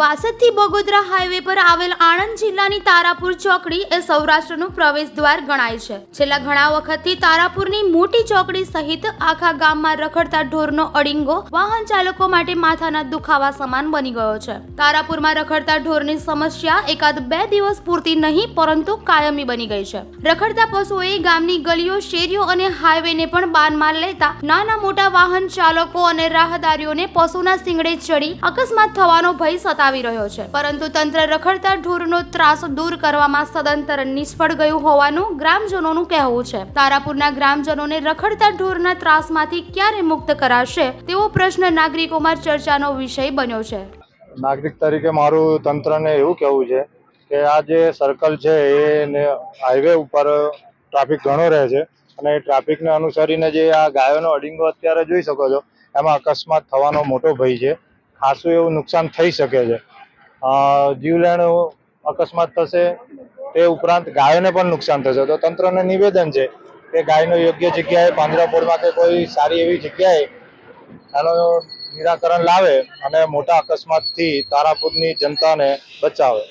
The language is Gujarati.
વાસદથી બગોદરા હાઈવે પર આવેલ આણંદ જિલ્લાની તારાપુર ચોકડી એ સૌરાષ્ટ્રનું પ્રવેશ દ્વાર ગણાય છે. છેલ્લા ઘણા વખતથી તારાપુરની મોટી ચોકડી સહિત આખા ગામમાં રખડતા ઢોરનો અડિંગો વાહન ચાલકો માટે માથાના દુખાવા સમાન બની ગયો છે. તારાપુરમાં રખડતા ઢોરની સમસ્યા એકાદ બે દિવસ પૂરતી નહીં, પરંતુ કાયમી બની ગઈ છે. રખડતા પશુઓએ ગામની ગલીઓ, શેરીઓ અને હાઈવેને પણ બાનમાં લેતા નાના મોટા વાહન ચાલકો અને રાહદારીઓને પશુના શિંગડે ચડી અકસ્માત થવાનો ભય સતાવી રહ્યો છે. પરંતુ તંત્ર રખડતા ઢોરનો ત્રાસ દૂર કરવામાં સદંતર નિષ્ફળ ગયું હોવાનું ગ્રામજનોનું કહેવું છે. તારાપુરના ગ્રામજનોને રખડતા ઢોરના ત્રાસમાંથી ક્યારે મુક્ત કરાશે? તેવો પ્રશ્ન નાગરિકોમાં ચર્ચાનો વિષય બન્યો છે. નાગરિક તરીકે મારું તંત્રને એવું કહેવું છે કે આ જે સર્કલ છે એ હાઈવે ઉપર ટ્રાફિક ઘણો રહે છે અને એ ટ્રાફિકને અનુસરીને જે આ ગાયોનો અડિંગો અત્યારે જોઈ શકો છો, એમાં અકસ્માત થવાનો મોટો ભય છે. ખાસું એવું નુકસાન થઈ શકે છે. જીવલેણ અકસ્માત થશે, તે ઉપરાંત ગાયોને પણ નુકસાન થશે. તો તંત્રને નિવેદન છે કે ગાયનો યોગ્ય જગ્યાએ પાંજરાપોળમાં કે કોઈ સારી એવી જગ્યાએ એનું નિરાકરણ લાવે અને મોટા અકસ્માતથી તારાપુરની જનતાને બચાવે.